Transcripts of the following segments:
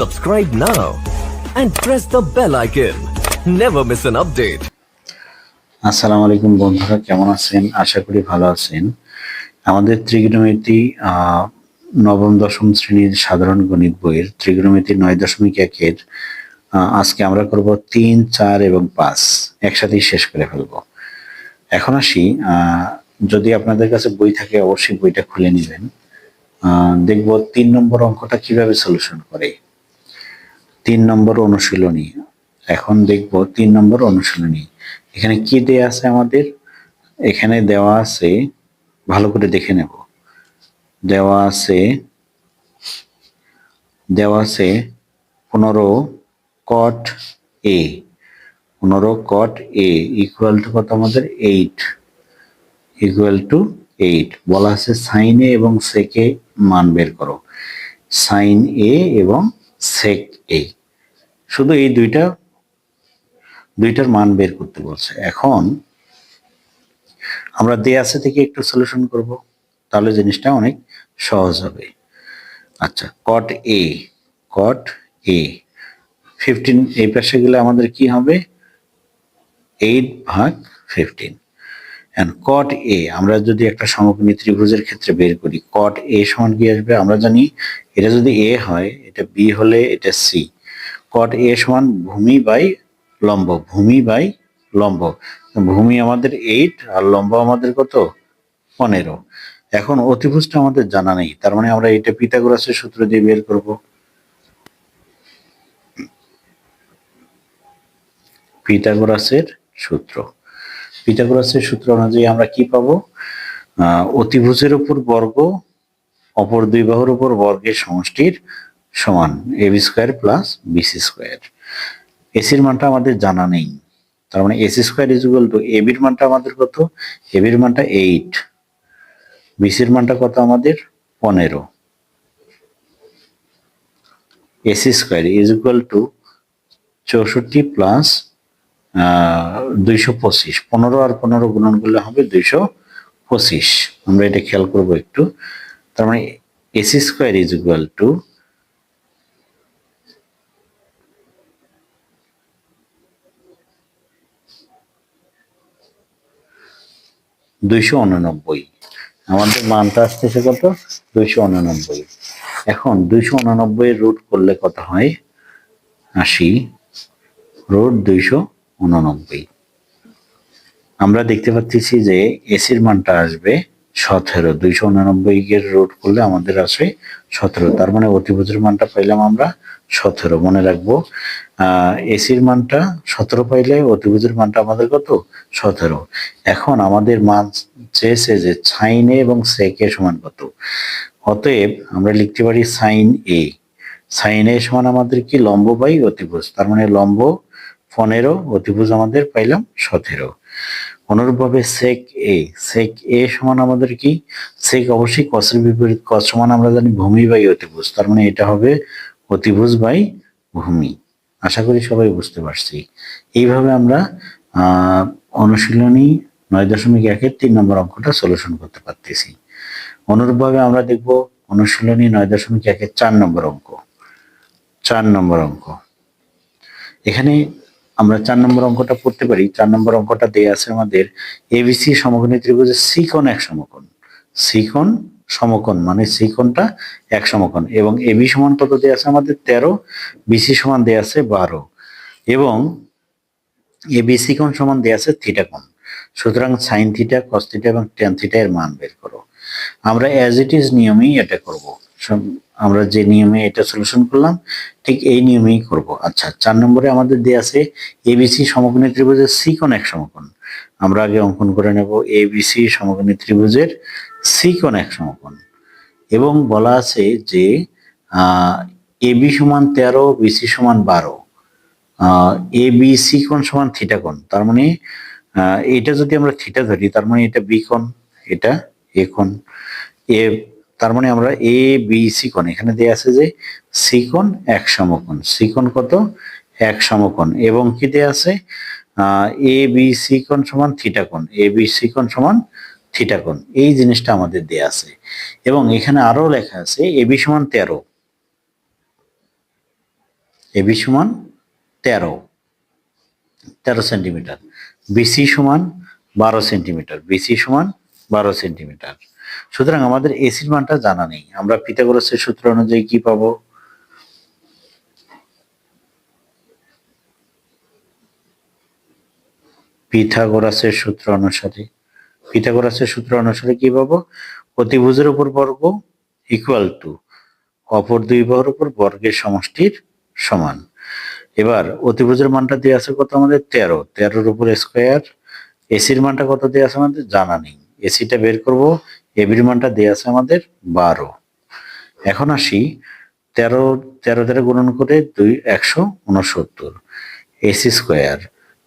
Subscribe now and press the bell icon. Never miss an update. আসসালামু আলাইকুম বন্ধুরা, কেমন আছেন? আশা করি ভালো আছেন। আমাদের ত্রিগোণমিতি নবম, দশম শ্রেণির সাধারণ গণিত বইয়ের ত্রিগোণমিতি নয় দশমিক একের আজকে আমরা করব তিন, চার এবং পাঁচ। একসাথেই শেষ করে ফেলব। এখন আসি যদি আপনাদের কাছে বই থাকে অবশ্যই বইটা খুলে নেবেন। দেখব তিন নম্বর অঙ্কটা কীভাবে সলিউশন করে। তিন নম্বর অনুশীলনী। এখন দেখব তিন নম্বর অনুশীলনী। এখানে কি দেয়া আছে আমাদের? এখানে দেওয়া আছে, ভালো করে দেখে নেব। দেওয়া আছে দেওয়া আছে পনেরো কট এ পনেরো কট এ ইকুয়াল টু কত আমাদের? এইট ইকুয়াল টু এইট বলা আছে সাইন এ এবং সেকে মান বের করো। সাইন এ এবং সেক এ শুধু এই দুইটা, দুইটার মান বের করতে বলছে। এখন আমরা দেয়াসে থেকে একটু সলিউশন করব, তাহলে জিনিসটা অনেক সহজ হবে। আচ্ছা কট এ কট এ ফিফটিন এই পাশে গেলে আমাদের কি হবে? এইট ভাগ ফিফটিন কট এ আমরা যদি একটা সমকোণী ত্রিভুজের ক্ষেত্রে বের করি কট এ সমান কি আসবে? আমরা জানি এটা যদি এ হয়, এটা বি হলে এটা সি কট এ সমান ভূমি বাই লম্ব, ভূমি বাই লম্ব। ভূমি আমাদের এইট আর লম্ব আমাদের কত? পনেরো। এখন অতিভুজটা আমাদের জানা নেই, তার মানে আমরা এটা পিথাগোরাসের সূত্র দিয়ে বের করব। পিথাগোরাসের সূত্র। পিথাগোরাসের সূত্র অনুযায়ী আমরা কি পাবো? অতিভুজের উপর বর্গ, অপর দুই বাহুর উপর বর্গের সমষ্টির সমান A B square plus BC square. এসির মানটা আমাদের জানা নেই। তার মানে AC square is equal to A বির মানটা আমাদের কত? এ বির মানটা এইট বিসির মানটা কত আমাদের? পনেরো। AC square is equal to চৌষট্টি প্লাস দুইশো পঁচিশ। পনেরো আর পনেরো গুণন করলে হবে দুইশো পঁচিশ। আমরা এটা খেয়াল করব একটু। তার মানে AC square is equal to দুইশো উননব্বই। আমাদের মানটা আসতেছে কত? দুইশো উননব্বই। এখন দুইশো উননব্বই রুট করলে কত হয়? আশি। রুট দুইশো উননব্বই আমরা দেখতে পাচ্ছি যে এসির মানটা আসবে সতেরো। দুইশো উননব্বই এর রুট করলে আমাদের আসে সতেরো। তার মানে অতিভুজের মানটা পাইলাম আমরা সতেরো। মনে রাখব, আহ, এসির মানটা সতেরো পাইলে অতিভুজের মানটা আমাদের কত? সতেরো। এখন আমাদের মান চেয়েছে যে সাইন এ এবং সেক সমান কত? অতএব আমরা লিখতে পারি সাইন এ। সাইন এ সমান আমাদের কি? লম্ব বাই অতিভুজ তার মানে লম্ব পনেরো, অতিভুজ আমাদের পাইলাম সতেরো। অনুরূপভাবে সেক এ সেক এ সমান আমাদের কি? সেক অবশ্যই কসের বিপরীত কস সমান আমরা জানি ভূমি বাই অতিভুজ, তার মানে এটা হবে অতিভুজ বাই ভূমি। আশা করি সবাই বুঝতে পারছি। এইভাবে আমরা অনুশীলনী নয় দশমিক একের তিন নম্বর অঙ্কটা সলিউশন করতে পারতেছি। অনুরূপভাবে আমরা দেখব অনুশীলনী নয় দশমিক একের চার নম্বর অঙ্ক। চার নম্বর অঙ্ক। এখানে আমরা চার নম্বর অঙ্কটা পড়তে পারি। চার নম্বর অঙ্কটা দেয়া আছে আমাদের এবিসি সমকোণী ত্রিভুজের সি কোণ এক সমকোণ। সি কোণ সমকোণ মানে সি কোণটা এক সমকোণ এবং এবি সমান কত দেয়া আছে আমাদের? তেরো। বিসি সমান দেয়া আছে বারো। এবং এবিসি কোণ সমান দেয়া আছে থিটা কোণ সুতরাং সাইন থিটা কস থিটা এবং টেন থিটা এর মান বের করো। আমরা অ্যাজ ইট ইজ নিয়মেই এটা করব। আমরা যে নিয়মে এটা সলিউশন করলাম, ঠিক এই নিয়মেই করব। আচ্ছা চার নম্বরে আমাদের দেয়া আছে এবিসি সমকোণী ত্রিভুজের সি কোণ এক সমকোণ। আমরা আগে অঙ্কন করে নেব এবিসি সমকোণী ত্রিভুজের সি কোণ এক সমকোণ। এবং বলা আছে যে এবি সমান তেরো বিসি সমান বারো। এ বি সি কোণ সমান থিটা কোণ। তার মানে এটা যদি আমরা থিটা ধরি, তার মানে এটা বি কোণ, এটা এ কোণ। এ তার মানে আমরা এ বি সি কোণ। এখানে দেয়া আছে যে সি কোণ এক সমকোণ। সি কোণ কত? এক সমকোণ। এবং কি দেয়া আছে? এ বি সি কোণ সমান থিটা কোণ। এ বি সি কোণ সমান থিটা কোণ। এই জিনিসটা আমাদের দেয়া আছে। এবং এখানে আরও লেখা আছে এ বি সমান তেরো। এ বি সমান তেরো। তেরো সেন্টিমিটার। বিসি সমান বারো সেন্টিমিটার। বিসি সমান বারো সেন্টিমিটার। সুতরাং আমাদের এসির মানটা জানা নেই। আমরা পিথাগোরাসের সূত্র অনুযায়ী কি পাবো? পিথাগোরাসের সূত্র অনুসারে। পিথাগোরাসের সূত্র অনুসারে কি পাবো? প্রতিভুজের উপর বর্গ ইকুয়াল টু অপর দুই বাহুর উপর বর্গের সমষ্টির সমান। এবার অতিভুজের মানটা দিয়ে আছে কত আমাদের? তেরো। তেরোর উপর স্কোয়ার এসির মানটা কত দিয়ে আছে আমাদের? জানা নেই। এসিটা বের করব এবির মানটা দিয়ে আছে আমাদের বারো। এখন আসি, তেরো তেরো তেরো গুণন করে দুই, একশো উনসত্তর এসি স্কোয়ার,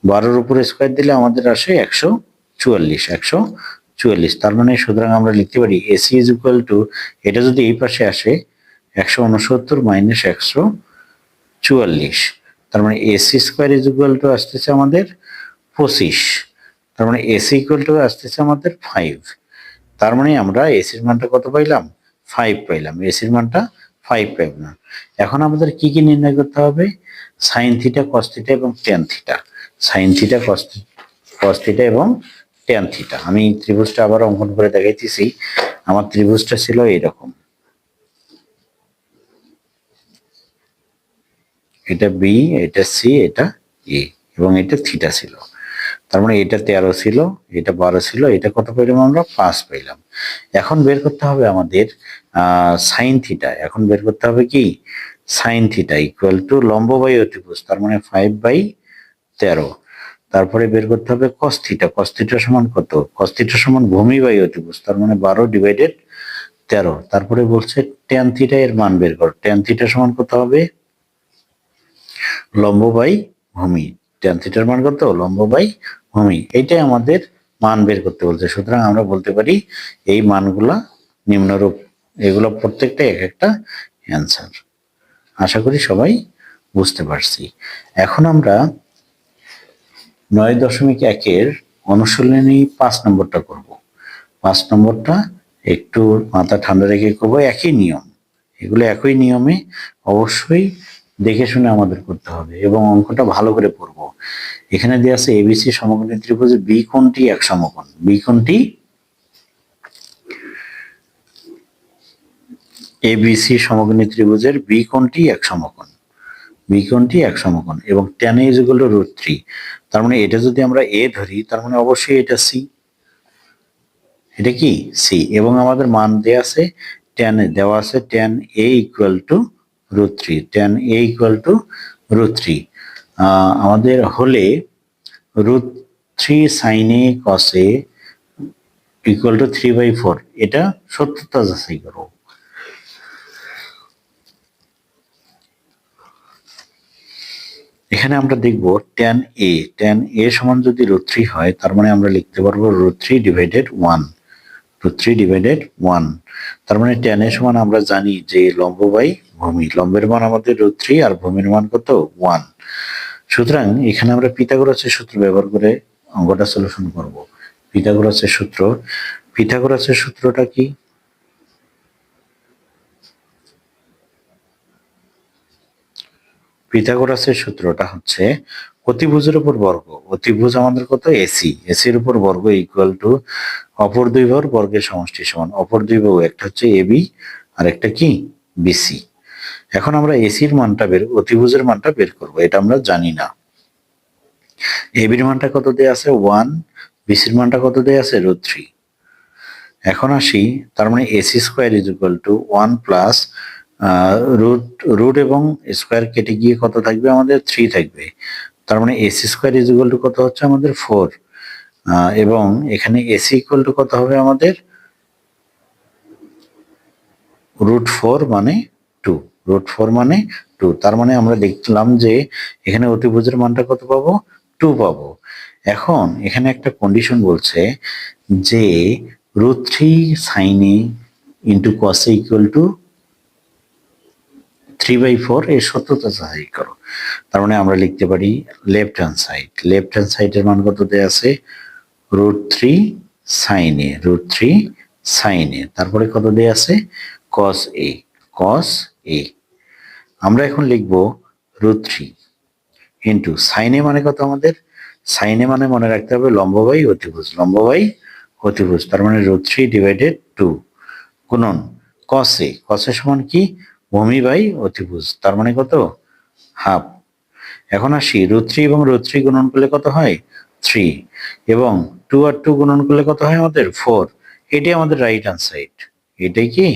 বারোর উপরে স্কোয়ার দিলে আমাদের আসে একশো চুয়াল্লিশ একশো চুয়াল্লিশ। তার মানে সুতরাং আমরা লিখতে পারি এসি ইজ ইকুয়াল টু, এটা যদি এই পাশে আসে, একশো উনসত্তর মাইনাস একশো চুয়াল্লিশ। তার মানে AC square is equal to আসতেছে আমাদের পঁচিশ। তার মানে এসি ইকুয়াল টু আসতেছে আমাদের ফাইভ। তার মানে আমরা এসির মানটা কত পাইলাম? ফাইভ পাইলাম। এসির মানটা ফাইভ পাইব না। এখন আমাদের কি কি নির্ণয় করতে হবে? সাইন থিটা কস থিটা এবং tan theta sine theta cos cos theta এবং টেন থিটা আমি ত্রিভুজটা আবার অঙ্কন করে দেখাইতেছি। আমার ত্রিভুজটা ছিল এইরকম। এটা বি এটা সি এটা এ এবং এটা থিটা ছিল। তার মানে এটা তেরো ছিল, এটা বারো ছিল, এটা কত পেলাম আমরা? পাঁচ পেলাম। এখন বের করতে হবে আমাদের সাইন থিটা এখন বের করতে হবে কি? সাইন থিটা ইকুয়াল টু লম্ব বাই অতিভুজ, তার মানে ফাইভ বাই তেরো। তারপরে বের করতে হবে কস থিটা কস থিটা সমান কত? কস থিটা সমান ভূমি বাই অতিভুজ, তার মানে বারো ডিভাইডেড তেরো। তারপরে বলছে টেন থিটা এর মান বের কর। টেন থিটা সমান কত হবে? লম্ব বাই ভূমি। টেন থিটার মান কত লম্ব বাই ভূমি। এইটাই আমাদের মান বের করতে বলছে। সুতরাং আমরা বলতে পারি এই মানগুলা নিম্নরূপ। এগুলো প্রত্যেকটা এক একটা অ্যান্সার আশা করি সবাই বুঝতে পারছি। এখন আমরা নয় দশমিক একের অনুশীলনী পাঁচ নম্বরটা করব। পাঁচ নম্বরটা একটু মাথা ঠান্ডা রেখে করব। একই নিয়ম। এগুলো একই নিয়মে অবশ্যই দেখে শুনে আমাদের করতে হবে এবং অঙ্কটা ভালো করে পড়ব। এখানে দেওয়া আছে এবিসি সমকোণী ত্রিভুজে বি কোণটি এক সমকোণ। বি কোণটি এবিসি সমকোণী ত্রিভুজের বি কোণটি এক সমকোণ। বি কোণটি এক সমকোণ এবং tan is equal root three তার মানে এটা যদি আমরা এ ধরি, তার মানে অবশ্যই এটা সি এটা কি? সি এবং আমাদের মান দেওয়া আছে টেন দেওয়া আছে tan A equal to root three tan A equal to root three. আমাদের হলে রুট থ্রি সাইনে কসে equal to three by four এটা সত্যতা যাচাই করো। এখানে আমরা দেখব টেন এ টেন এ সমান যদি রুট থ্রি হয়, তার মানে আমরা লিখতে পারব root three divided one root three divided one তার মানে টেন এ সমান আমরা জানি যে লম্ব বাই ভূমি লম্বের মান আমাদের রুট থ্রি আর ভূমির মান কত? ওয়ান। সুতরাং এখানে আমরা পিথাগোরাসের সূত্র ব্যবহার করে অঙ্কটা সলিউশন করব। পিথাগোরাসের সূত্র, পিথাগোরাসের সূত্রটা কি? পিথাগোরাসের সূত্রটা হচ্ছে অতিভুজের উপর বর্গ। অতিভুজ আমাদের কত? এসি এসির উপর বর্গ ইকুয়াল টু অপর দুই বাহুর বর্গের সমষ্টি সমান। অপর দুই বাহু একটা হচ্ছে এবি আর একটা কি? বিসি এখন আমরা এসির মানটা বের, অতিভুজের মানটা বের করব, এটা আমরা জানি না। এবির মানটা কত দেয়া আছে? ওয়ান বিসির মানটা কত দেয়া আছে? রুট থ্রি এখন আসি, তার মানে AC square is equal to one plus root root এবং স্কোয়ার কেটে গিয়ে কত থাকবে? আমাদের থ্রি থাকবে। তার মানে AC square is equal to কত হচ্ছে? আমাদের ফোর এবং এখানে এসি ইকুয়াল টু কত হবে? আমাদের রুট ফোর মানে টু রুট ফোর মানে টু তার মানে আমরা দেখলাম যে এখানে অতিভুজের মানটা কত পাবো? টু পাবো। এখন এখানে একটা কন্ডিশন বলছে যে রুট থ্রি সাইনে into কসে equal to three by four এর সত্যতা যাচাই করো। তার মানে আমরা লিখতে পারি left hand side left hand সাইডের মান কত দেওয়া আছে রুট থ্রি সাইনে রুট থ্রি সাইনে তারপরে কত দেওয়া আছে? কস এ কস এ আমরা এখন লিখব রুট থ্রি ইন্টু সাইনে মানে কত আমাদের? সাইনে মানে মনে রাখতে হবে লম্ব বাই অতিভুজ। লম্ব বাই অতিভুজ, তার মানে রুট থ্রি ডিভাইডেড টু গুণন কসে কসে সমান কি? ভূমি বাই অতিভুজ, তার মানে কত? হাফ এখন আসি রুট থ্রি এবং রুট থ্রি গুণন করলে কত হয়? থ্রি এবং টু আর টু গুণন করলে কত হয় আমাদের? ফোর এটাই আমাদের রাইট হ্যান্ড সাইড এটাই কি?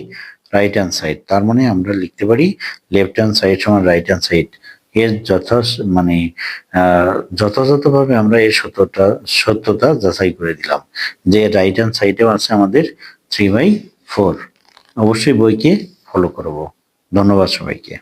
রাইট হ্যান্ড সাইড তার মানে আমরা লিখতে পারি লেফট হ্যান্ড সাইড সমান রাইট হ্যান্ড সাইড এর যথা মানে যথাযথভাবে আমরা এর সত্যটা সত্যতা যাচাই করে দিলাম। যে রাইট হ্যান্ড সাইডেও আছে আমাদের থ্রি বাই ফোর অবশ্যই বইকে ফলো করব। ধন্যবাদ সবাইকে।